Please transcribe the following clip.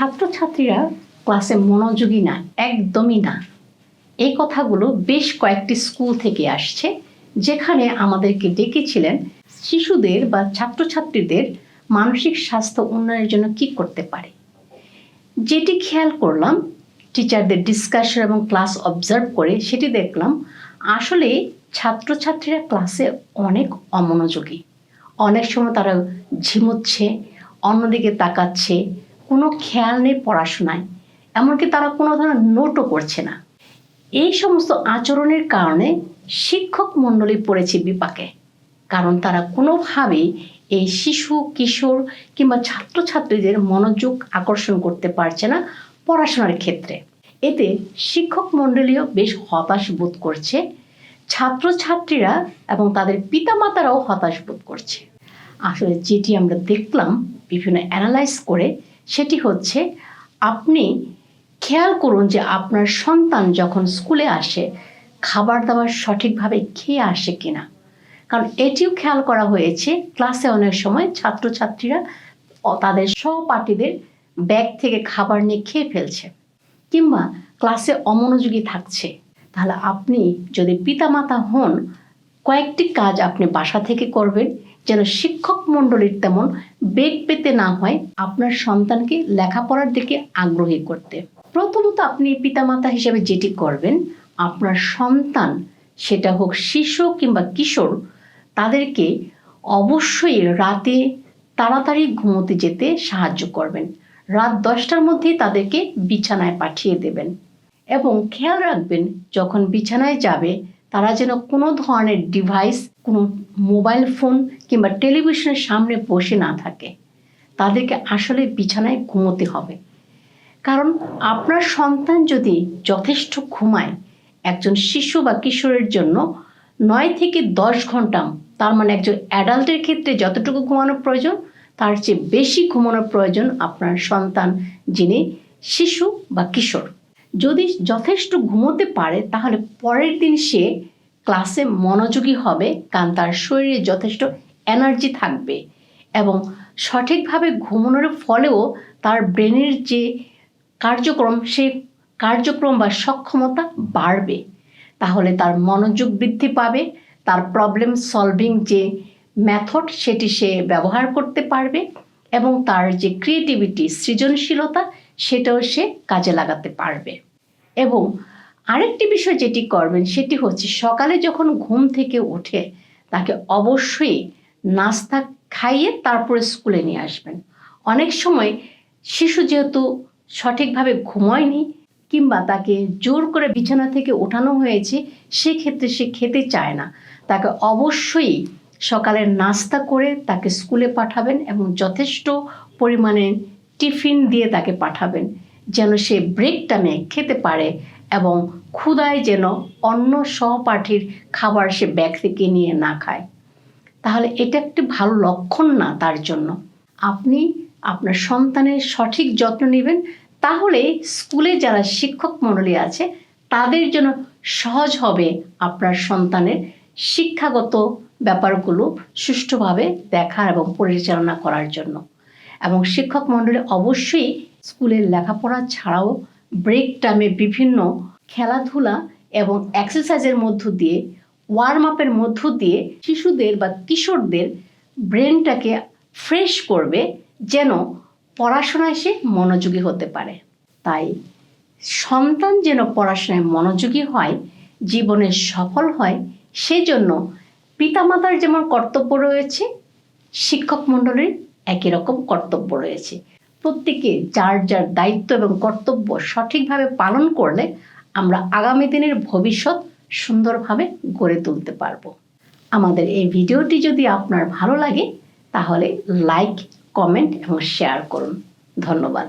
ছাত্রছাত্রীরা ক্লাসে মনোযোগী না, একদমই না। এই কথাগুলো বেশ কয়েকটি স্কুল থেকে আসছে, যেখানে আমাদেরকে ডেকেছিলেন শিশুদের বা ছাত্রছাত্রীদের মানসিক স্বাস্থ্য উন্নয়নের জন্য কি করতে পারে। যেটি খেয়াল করলাম, টিচারদের ডিসকাশন এবং ক্লাস অবজার্ভ করে সেটি দেখলাম, আসলে ছাত্রছাত্রীরা ক্লাসে অনেক অমনোযোগী। অনেক সময় তারা ঝিমুচ্ছে, অন্যদিকে তাকাচ্ছে কোনো খেয়াল নেই পড়াশোনায়, এমনকি তারা কোনো ধরনের নোটও করছে না। এই সমস্ত আচরণের কারণে শিক্ষক মণ্ডলী পড়েছে বিপাকে, কারণ তারা কোনোভাবেই এই শিশু, কিশোর কিংবা ছাত্রছাত্রীদের মনোযোগ আকর্ষণ করতে পারছে না পড়াশোনার ক্ষেত্রে। এতে শিক্ষক মণ্ডলীও বেশ হতাশ বোধ করছে, ছাত্রছাত্রীরা এবং তাদের পিতামাতারাও হতাশ বোধ করছে। আসলে যেটি আমরা দেখলাম, বিভিন্ন অ্যানালাইজ করে সেটি হচ্ছে আপনি খেয়াল করুন যে আপনার সন্তান যখন স্কুলে আসে, খাবার দাবার সঠিকভাবে খেয়ে আসে কিনা। কারণ এটিও খেয়াল করা হয়েছে, ক্লাসে অনেক সময় ছাত্রছাত্রীরা তাদের সহপাঠীদের ব্যাগ থেকে খাবার নিয়ে খেয়ে ফেলছে কিংবা ক্লাসে অমনোযোগী থাকছে। তাহলে আপনি যদি পিতামাতা হন কয়েকটি কাজ আপনি বাসা থেকে করবেন যেন শিক্ষক মণ্ডলীর তেমন বেগ পেতে না হয় আপনার সন্তানকে লেখাপড়ার দিকে আগ্রহী করতে। প্রথমত আপনি পিতামাতা হিসেবে যেটি করবেন, আপনার সন্তান, সেটা হোক শিশু কিংবা কিশোর, তাদেরকে অবশ্যই রাতে তাড়াতাড়ি ঘুমোতে যেতে সাহায্য করবেন। রাত দশটার মধ্যেই তাদেরকে বিছানায় পাঠিয়ে দেবেন এবং খেয়াল রাখবেন যখন বিছানায় যাবে তারা যেন কোনো ধরনের ডিভাইস কোনো মোবাইল ফোন কিংবা টেলিভিশনের সামনে বসে না থাকে। তাদেরকে আসলে বিছানায় ঘুমোতে হবে। কারণ আপনার সন্তান যদি যথেষ্ট ঘুমায়, একজন শিশু বা কিশোরের জন্য নয় থেকে দশ ঘণ্টা, তার মানে একজন অ্যাডাল্টের ক্ষেত্রে যতটুকু ঘুমানোর প্রয়োজন, তার চেয়ে বেশি ঘুমানোর প্রয়োজন আপনার সন্তান যিনি শিশু বা কিশোর। যদি যথেষ্ট ঘুমোতে পারে, তাহলে পরের দিন সে ক্লাসে মনোযোগী হবে, কারণ তার শরীরে যথেষ্ট এনার্জি থাকবে। এবং সঠিকভাবে ঘুমানোর ফলেও তার ব্রেনের যে কার্যক্রম, সে কার্যক্রম বা সক্ষমতা বাড়বে। তাহলে তার মনোযোগ বৃদ্ধি পাবে, তার প্রবলেম সলভিং যে মেথড সেটি সে ব্যবহার করতে পারবে এবং তার যে ক্রিয়েটিভিটি সৃজনশীলতা সেটাও সে কাজে লাগাতে পারবে। এবং আরেকটি বিষয় যেটি করবেন, সেটি হচ্ছে সকালে যখন ঘুম থেকে ওঠে তাকে অবশ্যই নাস্তা খাইয়ে তারপরে স্কুলে নিয়ে আসবেন। অনেক সময় শিশু যেহেতু সঠিকভাবে ঘুমায়নি কিংবা তাকে জোর করে বিছানা থেকে ওঠানো হয়েছে, সেক্ষেত্রে সে খেতে চায় না। তাকে অবশ্যই সকালের নাস্তা করে তাকে স্কুলে পাঠাবেন এবং যথেষ্ট পরিমাণে টিফিন দিয়ে তাকে পাঠাবেন, যেন সে ব্রেক টাইমে খেতে পারে এবং ক্ষুদায় যেন অন্য সহপাঠীর খাবার সে ব্যাগ থেকে নিয়ে না খায়। তাহলে এটা একটি ভালো লক্ষণ না তার জন্য। আপনি আপনার সন্তানের সঠিক যত্ন নেবেন, তাহলে স্কুলে যারা শিক্ষক মণ্ডলী আছে, তাদের জন্য সহজ হবে আপনার সন্তানের শিক্ষাগত ব্যাপারগুলো সুষ্ঠুভাবে দেখা এবং পরিচালনা করার জন্য। এবং শিক্ষক মণ্ডলী অবশ্যই স্কুলের লেখাপড়া ছাড়াও ব্রেক টাইমে বিভিন্ন খেলাধুলা এবং এক্সারসাইজের মধ্য দিয়ে ওয়ার্ম আপের মধ্য দিয়ে শিশুদের বা কিশোরদের ব্রেনটাকে ফ্রেশ করবে যেন পড়াশোনায় সে মনোযোগী হতে পারে। তাই সন্তান যেন পড়াশোনায় মনোযোগী হয়, জীবনে সফল হয় সেজন্য পিতামাতার যেমন কর্তব্য রয়েছে, শিক্ষক মণ্ডলীর একই রকম কর্তব্য রয়েছে। প্রত্যেকে যার যার দায়িত্ব এবং কর্তব্য সঠিকভাবে পালন করলে আমরা আগামী দিনের ভবিষ্যৎ সুন্দরভাবে গড়ে তুলতে পারব। আমাদের এই ভিডিওটি যদি আপনার ভালো লাগে, তাহলে লাইক, কমেন্ট এবং শেয়ার করুন। ধন্যবাদ।